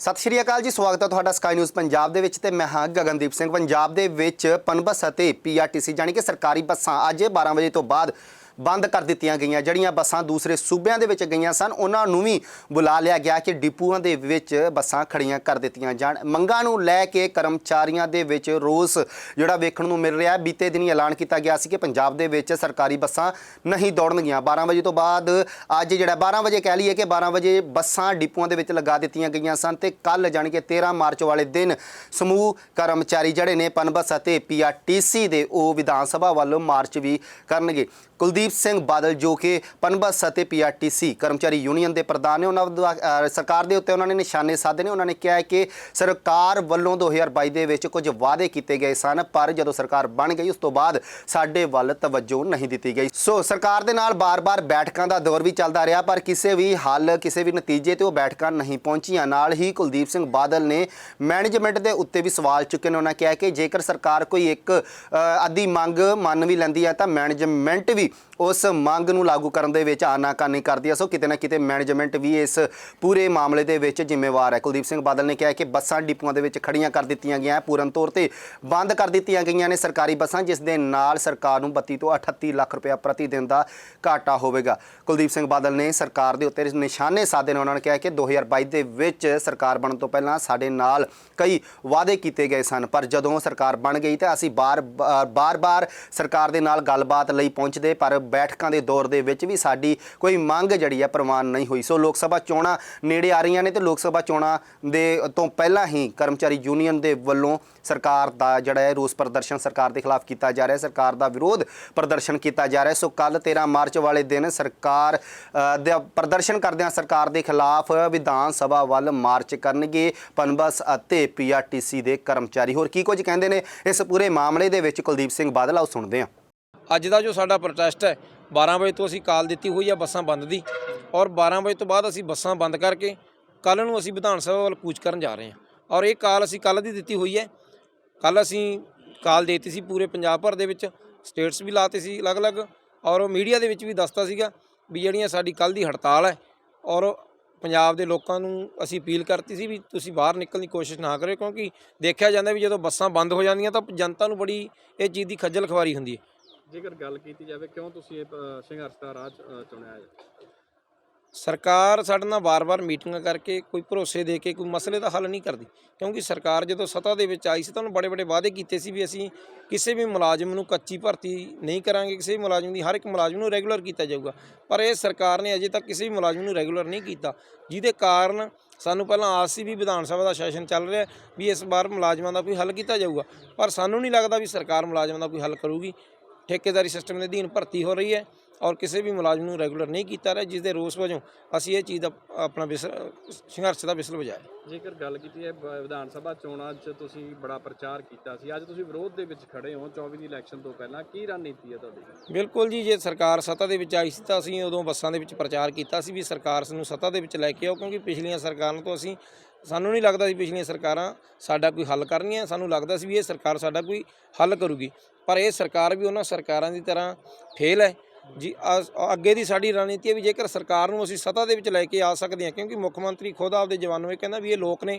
ਸਤਿ ਸ਼੍ਰੀ ਅਕਾਲ ਜੀ, ਸਵਾਗਤ ਹੈ ਤੁਹਾਡਾ ਸਕਾਈ ਨਿਊਜ਼ ਪੰਜਾਬ ਦੇ ਵਿੱਚ ਤੇ ਮੈਂ ਹਾਂ ਗਗਨਦੀਪ ਸਿੰਘ। ਪੰਜਾਬ ਦੇ ਵਿੱਚ ਪਨਬਸ ਅਤੇ ਪੀਆਰਟੀਸੀ ਜਾਣੀ ਕਿ ਸਰਕਾਰੀ ਬੱਸਾਂ ਅੱਜ 12 ਵਜੇ ਤੋਂ ਬਾਅਦ ਬੰਦ ਕਰ ਦਿੱਤੀਆਂ ਗਈਆਂ। ਜਿਹੜੀਆਂ ਬੱਸਾਂ ਦੂਸਰੇ ਸੂਬਿਆਂ ਦੇ ਵਿੱਚ ਗਈਆਂ ਸਨ, ਉਹਨਾਂ ਨੂੰ ਵੀ ਬੁਲਾ ਲਿਆ ਗਿਆ ਕਿ ਡਿਪੂਆਂ ਦੇ ਵਿੱਚ ਬੱਸਾਂ ਖੜੀਆਂ ਕਰ ਦਿੱਤੀਆਂ ਜਾਣ। ਮੰਗਾਂ ਨੂੰ ਲੈ ਕੇ ਕਰਮਚਾਰੀਆਂ ਦੇ ਵਿੱਚ ਰੋਸ ਜਿਹੜਾ ਵੇਖਣ ਨੂੰ ਮਿਲ ਰਿਹਾ ਬੀਤੇ ਦਿਨੀ ਐਲਾਨ ਕੀਤਾ ਗਿਆ ਸੀ ਕਿ ਪੰਜਾਬ ਦੇ ਵਿੱਚ ਸਰਕਾਰੀ ਬੱਸਾਂ ਨਹੀਂ ਦੌੜਨਗੀਆਂ। 12 ਵਜੇ ਤੋਂ ਬਾਅਦ ਅੱਜ ਜਿਹੜਾ 12 ਵਜੇ ਕਹਿ ਲਈਏ ਕਿ 12 ਵਜੇ ਬੱਸਾਂ ਡਿਪੂਆਂ ਦੇ ਵਿੱਚ ਲਗਾ ਦਿੱਤੀਆਂ ਗਈਆਂ ਸਨ ਤੇ ਕੱਲ ਜਾਣੀ ਕਿ 13 ਮਾਰਚ ਵਾਲੇ ਦਿਨ ਸਮੂਹ ਕਰਮਚਾਰੀ ਜਿਹੜੇ ਨੇ ਪਨਬਸ ਅਤੇ ਪੀਆਰਟੀਸੀ ਦੇ ਉਹ ਵਿਧਾਨ ਸਭਾ ਵੱਲੋਂ ਮਾਰਚ ਵੀ ਕਰਨਗੇ। ਕੁਲਦੀਪ ਸਿੰਘ ਬਾਦਲ ਜੋ ਕਿ ਪਨਬਸ ਅਤੇ ਪੀਆਰਟੀਸੀ ਕਰਮਚਾਰੀ ਯੂਨੀਅਨ ਦੇ ਪ੍ਰਧਾਨ ਨੇ ਉਹਨਾਂ ਦੁਆ- ਸਰਕਾਰ ਦੇ ਉੱਤੇ ਉਹਨਾਂ ਨੇ ਨਿਸ਼ਾਨੇ ਸਾਧੇ ਨੇ। ਉਹਨਾਂ ਨੇ ਕਿਹਾ ਹੈ ਕਿ ਸਰਕਾਰ ਵੱਲੋਂ 2022 ਦੇ ਵਿੱਚ ਕੁਝ ਵਾਅਦੇ ਕੀਤੇ ਗਏ ਸਨ ਪਰ ਜਦੋਂ ਸਰਕਾਰ ਬਣ ਗਈ ਉਸ ਤੋਂ ਬਾਅਦ ਸਾਡੇ ਵੱਲ ਤਵੱਜੋ ਨਹੀਂ ਦਿੱਤੀ ਗਈ। ਸੋ ਸਰਕਾਰ ਦੇ ਨਾਲ ਬਾਰ-ਬਾਰ ਬੈਠਕਾਂ ਦਾ ਦੌਰ ਵੀ ਚੱਲਦਾ ਰਿਹਾ ਪਰ ਕਿਸੇ ਵੀ ਹੱਲ ਕਿਸੇ ਵੀ ਨਤੀਜੇ ਤੇ ਉਹ ਬੈਠਕਾਂ ਨਹੀਂ ਪਹੁੰਚੀਆਂ। ਨਾਲ ਹੀ ਕੁਲਦੀਪ ਸਿੰਘ ਬਾਦਲ ਨੇ ਮੈਨੇਜਮੈਂਟ ਦੇ ਉੱਤੇ ਵੀ ਸਵਾਲ ਚੁੱਕੇ ਨੇ। ਉਹਨਾਂ ਕਿਹਾ ਕਿ ਜੇਕਰ ਸਰਕਾਰ ਕੋਈ ਇੱਕ ਅ, ਆਦੀ ਮੰਗ ਮੰਨ ਵੀ ਲੈਂਦੀ ਹੈ ਤਾਂ ਮੈਨੇਜਮੈਂਟ ਵੀ ਉਸ ਮੰਗ ਨੂੰ ਲਾਗੂ ਕਰਨ ਦੇ ਵਿੱਚ ਆਨਾਕਾਨੀ ਕਰਦੀ ਹੈ। ਸੋ ਕਿਤੇ ਨਾ ਕਿਤੇ ਮੈਨੇਜਮੈਂਟ ਵੀ ਇਸ ਪੂਰੇ ਮਾਮਲੇ ਦੇ ਵਿੱਚ ਜ਼ਿੰਮੇਵਾਰ ਹੈ। ਕੁਲਦੀਪ ਸਿੰਘ ਬਾਦਲ ਨੇ ਕਿਹਾ ਕਿ ਬੱਸਾਂ ਡਿਪੂਆਂ ਦੇ ਵਿੱਚ ਖੜੀਆਂ ਕਰ ਦਿੱਤੀਆਂ ਗਈਆਂ ਪੂਰਨ ਤੌਰ ਤੇ ਬੰਦ ਕਰ ਦਿੱਤੀਆਂ ਗਈਆਂ ਨੇ ਸਰਕਾਰੀ ਬੱਸਾਂ, ਜਿਸ ਦੇ ਨਾਲ ਸਰਕਾਰ ਨੂੰ 32 ਤੋਂ 38 ਲੱਖ ਰੁਪਏ ਪ੍ਰਤੀ ਦਿਨ ਦਾ ਘਾਟਾ ਹੋਵੇਗਾ। ਕੁਲਦੀਪ ਸਿੰਘ ਬਾਦਲ ਨੇ ਸਰਕਾਰ ਦੇ ਉੱਤੇ ਨਿਸ਼ਾਨੇ ਸਾਧੇ ਨੇ। ਉਹਨਾਂ ਨੇ ਕਿਹਾ ਕਿ 2022 ਦੇ ਵਿੱਚ ਸਰਕਾਰ ਬਣਨ ਤੋਂ ਪਹਿਲਾਂ ਸਾਡੇ ਨਾਲ ਕਈ ਵਾਅਦੇ ਕੀਤੇ ਗਏ ਸਨ, ਪਰ ਜਦੋਂ ਸਰਕਾਰ ਬਣ ਗਈ ਤਾਂ ਅਸੀਂ ਬਾਰ ਬਾਰ-ਬਾਰ ਸਰਕਾਰ ਦੇ ਨਾਲ ਗੱਲਬਾਤ ਲਈ ਪਹੁੰਚਦੇ, ਪਰ ਬੈਠਕਾਂ ਦੇ ਦੌਰ ਦੇ ਵਿੱਚ ਵੀ ਸਾਡੀ ਕੋਈ ਮੰਗ ਜਿਹੜੀ ਹੈ ਪ੍ਰਵਾਨ ਨਹੀਂ ਹੋਈ। ਸੋ ਲੋਕ ਸਭਾ ਚੋਣਾਂ ਨੇੜੇ ਆ ਰਹੀਆਂ ਨੇ ਤੇ ਲੋਕ ਸਭਾ ਚੋਣਾਂ ਦੇ ਤੋਂ ਪਹਿਲਾਂ ਹੀ ਕਰਮਚਾਰੀ ਯੂਨੀਅਨ ਦੇ ਵੱਲੋਂ ਸਰਕਾਰ ਦਾ ਜਿਹੜਾ ਹੈ ਰੋਸ ਪ੍ਰਦਰਸ਼ਨ ਸਰਕਾਰ ਦੇ ਖਿਲਾਫ ਕੀਤਾ ਜਾ ਰਿਹਾ ਹੈ। ਸਰਕਾਰ ਦਾ ਵਿਰੋਧ ਪ੍ਰਦਰਸ਼ਨ ਕੀਤਾ ਜਾ ਰਿਹਾ ਹੈ। ਸੋ ਕੱਲ 13 ਮਾਰਚ ਵਾਲੇ ਦਿਨ ਸਰਕਾਰ ਅ, ਦਾ ਪ੍ਰਦਰਸ਼ਨ ਕਰਦਿਆਂ ਸਰਕਾਰ ਦੇ ਖਿਲਾਫ ਵਿਧਾਨ ਸਭਾ ਵੱਲ ਮਾਰਚ ਕਰਨਗੇ ਪਨਬਸ ਅਤੇ ਪੀਆਰਟੀਸੀ ਦੇ ਕਰਮਚਾਰੀ। ਹੋਰ ਕੀ ਕੁਝ ਕਹਿੰਦੇ ਨੇ? ਇਸ ਪੂਰੇ ਮਾਮਲੇ ਦੇ ਵਿੱਚ ਕੁਲਦੀਪ ਸਿੰਘ ਬਾਦਲ ਆਓ ਸੁਣਦੇ ਹਾਂ। ਅੱਜ ਦਾ ਜੋ ਸਾਡਾ ਪ੍ਰੋਟੈਸਟ ਹੈ 12 ਵਜੇ ਤੋਂ ਅਸੀਂ ਕਾਲ ਦਿੱਤੀ ਹੋਈ ਹੈ ਬੱਸਾਂ ਬੰਦ ਦੀ ਔਰ 12 ਵਜੇ ਤੋਂ ਬਾਅਦ ਅਸੀਂ ਬੱਸਾਂ ਬੰਦ ਕਰਕੇ ਕੱਲ ਨੂੰ ਅਸੀਂ ਵਿਧਾਨ ਸਭਾ ਵੱਲ ਕੂਚ ਕਰਨ ਜਾ ਰਹੇ ਹਾਂ ਔਰ ਇਹ ਕਾਲ ਅਸੀਂ ਕੱਲ ਦੀ ਦਿੱਤੀ ਹੋਈ ਹੈ। ਕੱਲ ਅਸੀਂ ਕਾਲ ਦੇਤੀ ਸੀ ਪੂਰੇ ਪੰਜਾਬ ਭਰ ਦੇ ਵਿੱਚ ਸਟੇਟਸ ਵੀ ਲਾਤੇ ਸੀ ਅਲੱਗ-ਅਲੱਗ ਔਰ ਮੀਡੀਆ ਦੇ ਵਿੱਚ ਵੀ ਦੱਸਤਾ ਸੀਗਾ ਵੀ ਜਿਹੜੀਆਂ ਸਾਡੀ ਕੱਲ ਦੀ ਹੜਤਾਲ ਹੈ ਔਰ ਪੰਜਾਬ ਦੇ ਲੋਕਾਂ ਨੂੰ ਅਸੀਂ ਅਪੀਲ ਕਰਤੀ ਸੀ ਵੀ ਤੁਸੀਂ ਬਾਹਰ ਨਿਕਲਣ ਦੀ ਕੋਸ਼ਿਸ਼ ਨਾ ਕਰਿਓ ਕਿਉਂਕਿ ਦੇਖਿਆ ਜਾਂਦਾ ਵੀ ਜਦੋਂ ਬੱਸਾਂ ਬੰਦ ਹੋ ਜਾਂਦੀਆਂ ਤਾਂ ਜਨਤਾ ਨੂੰ ਬੜੀ ਇਹ ਚੀਜ਼ ਦੀ ਖੱਜਲ ਖਵਾਰੀ ਹੁੰਦੀ ਹੈ। ਜੇਕਰ ਗੱਲ ਕੀਤੀ ਜਾਵੇ ਕਿਉਂ ਤੁਸੀਂ ਇਹ ਅ, ਸੰਘਰਸ਼ ਦਾ ਰਾਹ ਚ- ਅ, ਚੁਣਿਆ ਹੈ? ਸਰਕਾਰ ਸਾਡੇ ਨਾਲ ਵਾਰ-ਵਾਰ ਮੀਟਿੰਗਾਂ ਕਰਕੇ ਕੋਈ ਭਰੋਸੇ ਦੇ ਕੇ ਕੋਈ ਮਸਲੇ ਦਾ ਹੱਲ ਨਹੀਂ ਕਰਦੀ। ਕਿਉਂਕਿ ਸਰਕਾਰ ਜਦੋਂ ਸੱਤਾ ਦੇ ਵਿੱਚ ਆਈ ਸੀ ਤਾਂ ਉਹਨੂੰ ਬੜੇ-ਬੜੇ ਵਾਅਦੇ ਕੀਤੇ ਸੀ ਵੀ ਅਸੀਂ ਕਿਸੇ ਵੀ ਮੁਲਾਜ਼ਮ ਨੂੰ ਕੱਚੀ ਭਰਤੀ ਨਹੀਂ ਕਰਾਂਗੇ ਕਿਸੇ ਵੀ ਮੁਲਾਜ਼ਮ ਦੀ ਹਰ ਇੱਕ ਮੁਲਾਜ਼ਮ ਨੂੰ ਰੈਗੂਲਰ ਕੀਤਾ ਜਾਊਗਾ। ਪਰ ਇਹ ਸਰਕਾਰ ਨੇ ਅਜੇ ਤੱਕ ਕਿਸੇ ਵੀ ਮੁਲਾਜ਼ਮ ਨੂੰ ਰੈਗੂਲਰ ਨਹੀਂ ਕੀਤਾ। ਜਿਹਦੇ ਕਾਰਨ ਸਾਨੂੰ ਪਹਿਲਾਂ ਆਸ ਸੀ ਵੀ ਵਿਧਾਨ ਸਭਾ ਦਾ ਸੈਸ਼ਨ ਚੱਲ ਰਿਹਾ ਵੀ ਇਸ ਵਾਰ ਮੁਲਾਜ਼ਮਾਂ ਦਾ ਕੋਈ ਹੱਲ ਕੀਤਾ ਜਾਊਗਾ। ਪਰ ਸਾਨੂੰ ਨਹੀਂ ਲੱਗਦਾ ਵੀ ਸਰਕਾਰ ਮੁਲਾਜ਼ਮਾਂ ਦਾ ਕੋਈ ਹੱਲ ਕਰੂਗੀ। ਠੇਕੇਦਾਰੀ ਸਿਸਟਮ ਦੇ ਅਧੀਨ ਭਰਤੀ ਹੋ ਰਹੀ ਹੈ ਔਰ ਕਿਸੇ ਵੀ ਮੁਲਾਜ਼ਮ ਨੂੰ ਰੈਗੂਲਰ ਨਹੀਂ ਕੀਤਾ ਰਿਹਾ ਜਿਸ ਦੇ ਰੋਸ ਵਜੋਂ ਅਸੀਂ ਇਹ ਚੀਜ਼ ਦਾ ਆਪਣਾ ਸੰਘਰਸ਼ ਦਾ ਵਿਸਲ ਵਜਾਇਆ। ਜੇਕਰ ਗੱਲ ਕੀਤੀ ਹੈ ਵਿਧਾਨ ਸਭਾ ਚੋਣਾਂ 'ਚ ਤੁਸੀਂ ਬੜਾ ਪ੍ਰਚਾਰ ਕੀਤਾ ਸੀ। ਅੱਜ ਤੁਸੀਂ ਵਿਰੋਧ ਦੇ ਵਿੱਚ ਖੜੇ ਹੋ 24 ਦੀ ਇਲੈਕਸ਼ਨ ਤੋਂ ਪਹਿਲਾਂ ਕੀ ਰਣਨੀਤੀ ਹੈ ਤੁਹਾਡੀ? ਬਿਲਕੁਲ ਜੀ ਜੇ ਸਰਕਾਰ ਸੱਤਾ ਦੇ ਵਿੱਚ ਆਈ ਸੀ ਤਾਂ ਅਸੀਂ ਉਦੋਂ ਬੱਸਾਂ ਦੇ ਵਿੱਚ ਪ੍ਰਚਾਰ ਕੀਤਾ ਸੀ ਵੀ ਸਰਕਾਰ ਨੂੰ ਸੱਤਾ ਦੇ ਵਿੱਚ ਲੈ ਕੇ ਆਓ ਕਿਉਂਕਿ ਪਿਛਲੀਆਂ ਸਰਕਾਰਾਂ ਤੋਂ ਅਸੀਂ ਸਾਨੂੰ ਨਹੀਂ ਲੱਗਦਾ ਸੀ ਪਿਛਲੀਆਂ ਸਰਕਾਰਾਂ ਸਾਡਾ ਕੋਈ ਹੱਲ ਕਰਨੀਆਂ। ਸਾਨੂੰ ਲੱਗਦਾ ਸੀ ਵੀ ਇਹ ਸਰਕਾਰ ਸਾਡਾ ਕੋਈ ਹੱਲ ਕਰੂਗੀ। ਪਰ ਇਹ ਸਰਕਾਰ ਵੀ ਉਹਨਾਂ ਸਰਕਾਰਾਂ ਦੀ ਤਰ੍ਹਾਂ ਫੇਲ ਹੈ। ਜੀ ਅੱਗੇ ਦੀ ਸਾਡੀ ਰਣਨੀਤੀ ਹੈ ਵੀ ਜੇਕਰ ਸਰਕਾਰ ਨੂੰ ਅਸੀਂ ਸੱਤਾ ਦੇ ਵਿੱਚ ਲੈ ਕੇ ਆ ਸਕਦੇ ਹਾਂ, ਕਿਉਂਕਿ ਮੁੱਖ ਮੰਤਰੀ ਖੁਦ ਆਪਦੇ ਜਵਾਨ ਨੂੰ ਇਹ ਕਹਿੰਦਾ ਵੀ ਇਹ ਲੋਕ ਨੇ,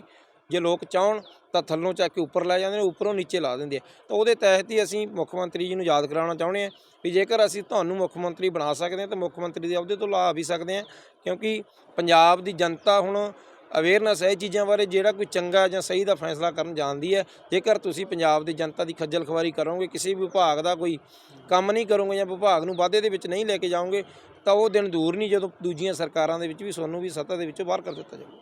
ਜੇ ਲੋਕ ਚਾਹਣ ਤਾਂ ਥੱਲੋਂ ਚੱਕ ਕੇ ਉੱਪਰ ਲੈ ਜਾਂਦੇ ਨੇ, ਉੱਪਰੋਂ ਨੀਚੇ ਲਾ ਦਿੰਦੇ ਆ। ਤਾਂ ਉਹਦੇ ਤਹਿਤ ਹੀ ਅਸੀਂ ਮੁੱਖ ਮੰਤਰੀ ਜੀ ਨੂੰ ਯਾਦ ਕਰਾਉਣਾ ਚਾਹੁੰਦੇ ਹਾਂ ਵੀ ਜੇਕਰ ਅਸੀਂ ਤੁਹਾਨੂੰ ਮੁੱਖ ਮੰਤਰੀ ਬਣਾ ਸਕਦੇ ਹਾਂ ਤਾਂ ਮੁੱਖ ਮੰਤਰੀ ਦੇ ਅਹੁਦੇ ਤੋਂ ਲਾ ਵੀ ਸਕਦੇ ਹਾਂ, ਕਿਉਂਕਿ ਪੰਜਾਬ ਦੀ ਜਨਤਾ ਹੁਣ ਅਵੇਅਰਨੈਸ ਹੈ ਇਹ ਚੀਜ਼ਾਂ ਬਾਰੇ, ਜਿਹੜਾ ਕੋਈ ਚੰਗਾ ਜਾਂ ਸਹੀ ਦਾ ਫੈਸਲਾ ਕਰਨ ਜਾਣਦੀ ਹੈ। ਜੇਕਰ ਤੁਸੀਂ ਪੰਜਾਬ ਦੀ ਜਨਤਾ ਦੀ ਖੱਜਲ ਖਵਾਰੀ ਕਰੋਗੇ, ਕਿਸੇ ਵੀ ਵਿਭਾਗ ਦਾ ਕੋਈ ਕੰਮ ਨਹੀਂ ਕਰੋਗੇ ਜਾਂ ਵਿਭਾਗ ਨੂੰ ਵਾਧੇ ਦੇ ਵਿੱਚ ਨਹੀਂ ਲੈ ਕੇ ਜਾਓਗੇ, ਤਾਂ ਉਹ ਦਿਨ ਦੂਰ ਨਹੀਂ ਜਦੋਂ ਦੂਜੀਆਂ ਸਰਕਾਰਾਂ ਦੇ ਵਿੱਚ ਵੀ ਤੁਹਾਨੂੰ ਵੀ ਸੱਤਾ ਦੇ ਵਿੱਚੋਂ ਬਾਹਰ ਕਰ ਦਿੱਤਾ ਜਾਊਗਾ।